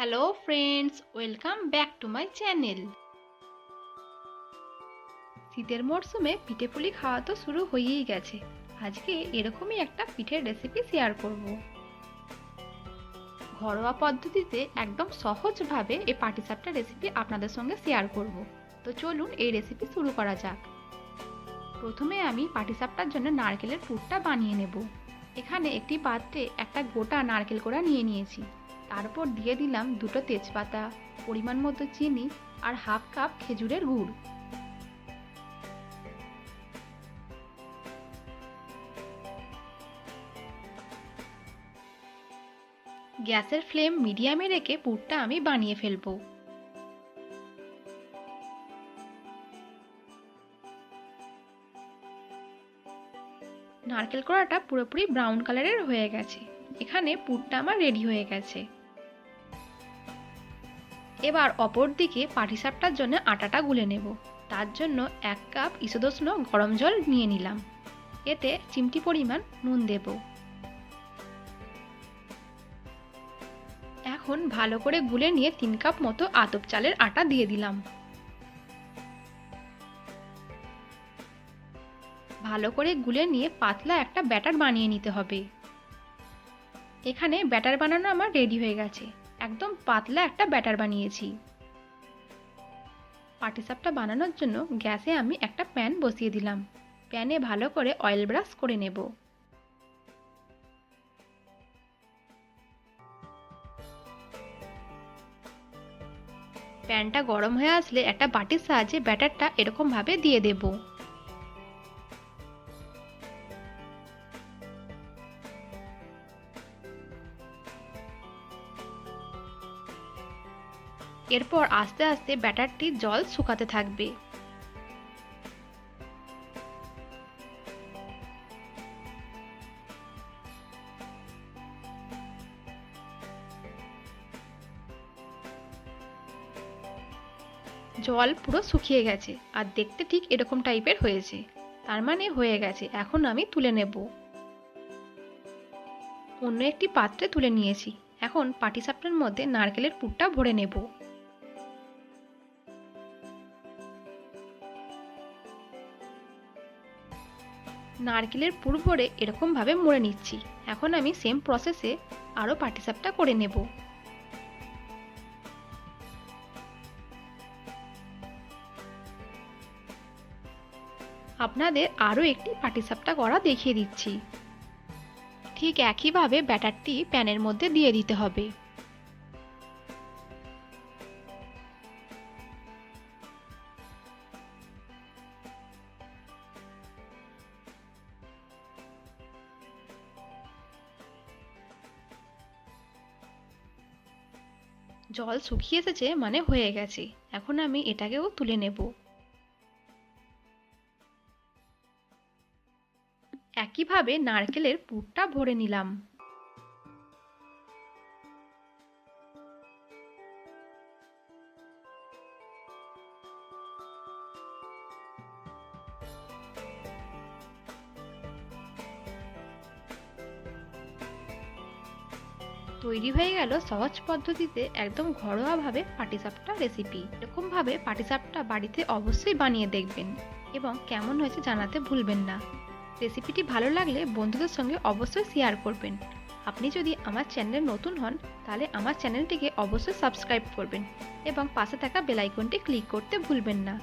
Hello friends welcome back to my channel শীতের মরশুমে পিঠে পুলি খাওয়া তো শুরু হয়েই গেছে। আজকে এরকমই একটা পিঠের রেসিপি শেয়ার করব। ঘরোয়া পদ্ধতিতে একদম সহজভাবে এই পাটিসাপটা রেসিপি আপনাদের সঙ্গে শেয়ার করব। তো চলুন এই রেসিপি শুরু করা যাক। প্রথমে আমি পাটিসাপটার জন্য নারকেলের পুরটা বানিয়ে নেব। এখানে একটি পাত্রে একটা গোটা নারকেল কোড়া নিয়ে নিয়েছি। তারপর দিয়ে দিলাম দুটো তেজপাতা, পরিমাণ মতো চিনি আর হাফ কাপ খেজুরের গুড়। গ্যাসের ফ্লেম মিডিয়ামে রেখে পুরটা আমি বানিয়ে ফেলব। নারকেল কোড়াটা পুরোপুরি ব্রাউন কালারের হয়ে গেছে। এখানে পুরটা আমার রেডি হয়ে গেছে। এবার অপর দিকে পাটিসাপটার জন্য আটাটা গুলে নেব। তার জন্য এক কাপ ইসোদোষ্ণ গরম জল নিয়ে নিলাম। এতে চিমটি পরিমাণ নুন দেব। এখন ভালো করে গুলে নিয়ে তিন কাপ মতো আতপ চালের আটা দিয়ে দিলাম। ভালো করে গুলে নিয়ে পাতলা একটা ব্যাটার বানিয়ে নিতে হবে। এখানে ব্যাটার বানানো আমার রেডি হয়ে গেছে। একদম পাতলা একটা ব্যাটার বানিয়েছি। পাটিসাপটা বানানোর জন্য গ্যাসে আমি একটা প্যান বসিয়ে দিলাম। প্যানে ভালো করে অয়েল ব্রাশ করে নেব। প্যানটা গরম হয়ে আসলে একটা বাটির সাহায্যে ব্যাটারটা এরকমভাবে দিয়ে দেবো। এরপর আস্তে আস্তে ব্যাটারটি জল শুকাতে থাকবে। জল পুরো শুকিয়ে গেছে, আর দেখতে ঠিক এরকম টাইপের হয়েছে। তার মানে হয়ে গেছে, এখন আমি তুলে নেব। অন্য একটি পাত্রে তুলে নিয়েছি, এখন পাটিসাপটার মধ্যে নারকেলের পুরটা ভরে নেব। নারকেলের পুর ভরে এরকমভাবে মুড়ে নিচ্ছি। এখন আমি সেম প্রসেসে আরও পাটিসাপটা করে নেব। আপনাদের আরও একটি পাটিসাপটা করা দেখিয়ে দিচ্ছি। ঠিক একইভাবে ব্যাটারটি প্যানের মধ্যে দিয়ে দিতে হবে। জল শুকিয়ে এসেছে মানে হয়ে গেছে। এখন আমি এটাকেও তুলে নেব। একইভাবে নারকেলের পুরটা ভরে নিলাম। তৈরি হয়ে গেল সহজ পদ্ধতিতে একদম ঘরোয়াভাবে পাটিসাপটা রেসিপি এরকমভাবে পাটিসাপটা বাড়িতে অবশ্যই বানিয়ে দেখবেন এবং কেমন হয়েছে জানাতে ভুলবেন না। রেসিপিটি ভালো লাগলে বন্ধুদের সঙ্গে অবশ্যই শেয়ার করবেন। আপনি যদি আমার চ্যানেলে নতুন হন, তাহলে আমার চ্যানেলটিকে অবশ্যই সাবস্ক্রাইব করবেন এবং পাশে থাকা বেলাইকনটি ক্লিক করতে ভুলবেন না।